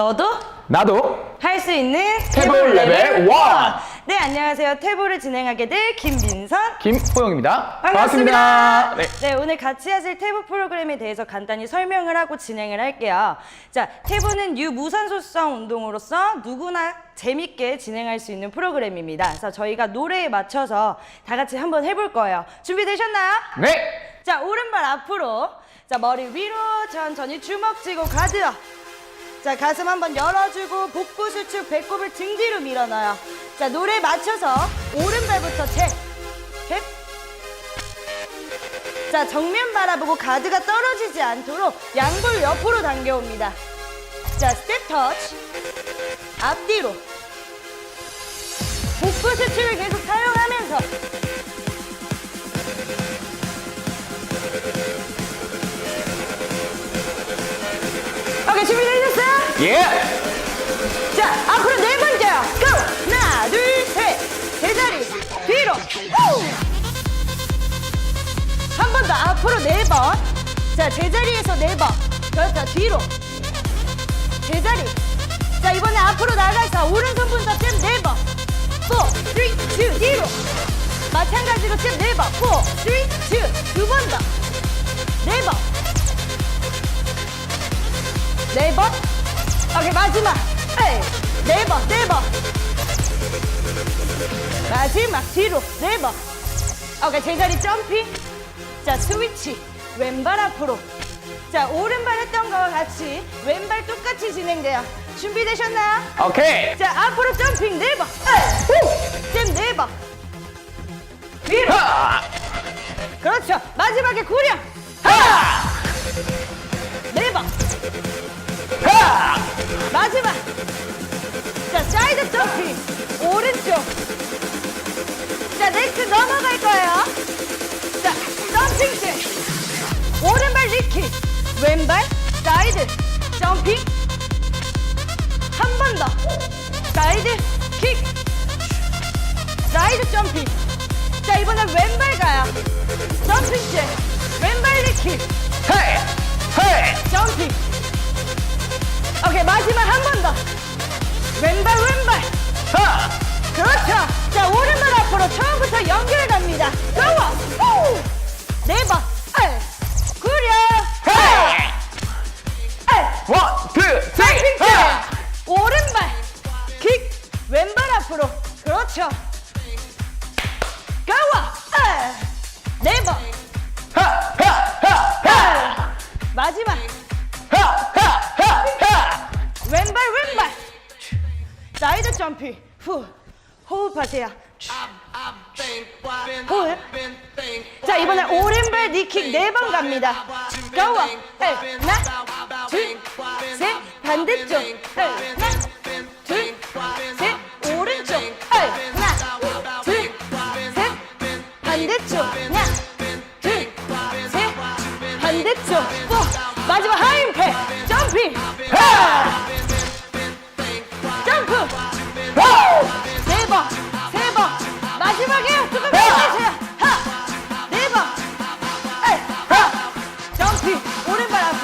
너도 나도 할 수 있는 태블 레벨 원. 네, 안녕하세요. 태블을 진행하게 될 김민선. 김호영입니다. 반갑습니다. 네. 네, 오늘 같이 하실 태브 프로그램에 대해서 간단히 설명을 하고 진행을 할게요. 자, 태브는 유무산소성 운동으로서 누구나 재밌게 진행할 수 있는 프로그램입니다. 그래서 저희가 노래에 맞춰서 다 같이 한번 해볼 거예요. 준비되셨나요? 네. 자, 오른발 앞으로. 자, 머리 위로 천천히 주먹 쥐고 가드요. 자, 가슴 한번 열어주고 복부 수축, 배꼽을 등 뒤로 밀어넣어요. 자, 노래에 맞춰서 오른발부터 잽, 잽. 자, 정면 바라보고 가드가 떨어지지 않도록 양볼 옆으로 당겨옵니다. 자, 스텝 터치. 앞뒤로. 복부 수축을 계속 사용하면서 오케이, 준비되셨어요? 예. 자, 앞으로 네 번째요. 고! 하나, 둘, 셋. 제자리. 뒤로. 한 번 더. 앞으로 네 번. 자, 제자리에서 네 번. 그렇죠. 뒤로. 제자리. 자, 이번에 앞으로 나가서 오른손부터 잽네 번. 4, 3, 2, 뒤로. 마찬가지로 잽네 번. 4, 3, 2. 두번 더. 네 번. 네 번. 오케이, 마지막. 에이, 네 번, 네 번. 마지막 뒤로 네 번. 오케이, 제자리 점핑. 자, 스위치. 왼발 앞으로. 자, 오른발 했던 거와 같이 왼발 똑같이 진행돼요. 준비되셨나요? 오케이. 자, 앞으로 점핑 네 번. 에이, 잼네 번. 위로. 하. 그렇죠. 마지막에 구령. 킥. 왼발 사이드 점핑. 한 번 더. 사이드 킥. 사이드 점핑. 자, 이번엔 왼발 가요. 점핑 잭. 왼발 리킥. 헤이. 헤이. 점핑. 오케이 마지막 한 번 더. 왼발 왼발. 하. 그렇죠. 자 오른발 앞으로 처음부터 연결 갑니다. 고고. 네 번. 사이드 점핑 후. 호흡하세요. 호흡 자 이번엔 오른발 니킥 네 번 갑니다. 고와 하나. 둘셋. 반대쪽. 하나. 둘셋. 오른쪽. 하나. 둘셋. 반대쪽. 하나. 둘셋. 반대쪽. 또 마지막 하인패. 점핑 하.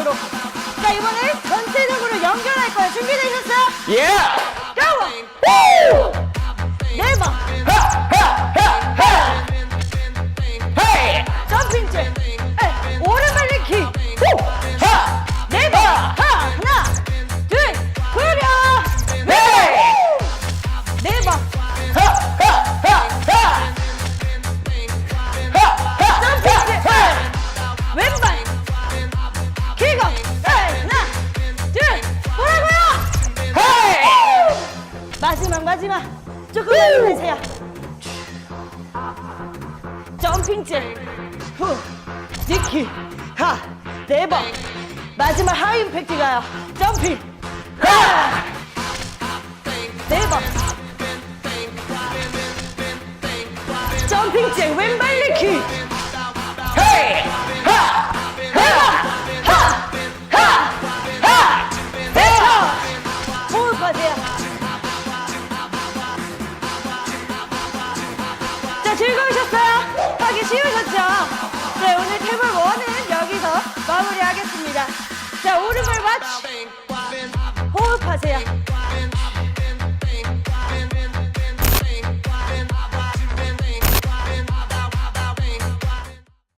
앞으로. 자 이번에 전체적으로 연결할 거예요. 준비되셨어요? 예. 고! 마지막 조금만 힘내세요. 점핑 잭 후. 니키. 하네번 마지막 하이 임팩트 가요. 점핑. 하. 네번 점핑 잭 왼발 니키. 헤이. 즐거우셨어요? 하기 쉬우셨죠? 네 오늘 태블 원은 여기서 마무리하겠습니다 자 오른발 마치 호흡하세요.